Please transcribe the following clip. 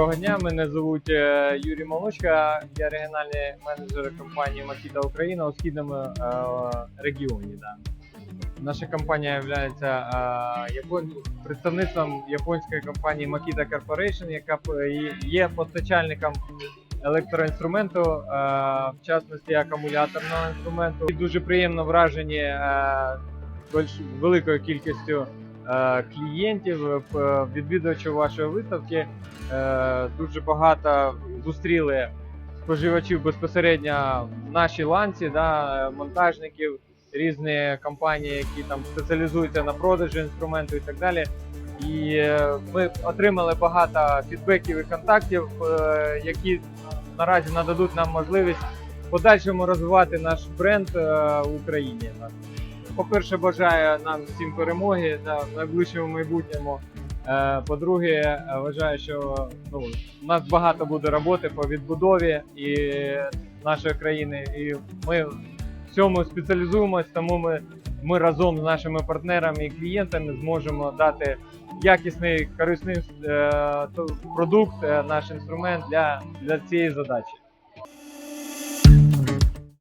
Доброго дня, мене звуть е, Юрій Молочка, я регіональний менеджер компанії Makita Україна у східному е, регіоні. Да. Наша компанія є япон... представництвом японської компанії Makita Corporation, яка є постачальником електроінструменту, е, в частності акумуляторного інструменту. І дуже приємно вражені е, великою кількістю е, клієнтів, е, відвідувачів вашої виставки. Е, Дуже багато зустріли споживачів безпосередньо в нашій ланці, да, е, монтажників, різні компанії, які там спеціалізуються на продажі інструменту і так далі. І е, ми отримали багато фідбеків і контактів, е, які наразі нададуть нам можливість подальшому розвивати наш бренд е, в Україні. По-перше, бажаю нам всім перемоги в найближчому майбутньому. Е, По-друге, вважаю, що ну, у нас багато буде роботи по відбудові і нашої країни, і ми в цьому спеціалізуємось, тому ми, ми разом з нашими партнерами і клієнтами зможемо дати якісний корисний е, продукт, е, наш інструмент для, для цієї задачі.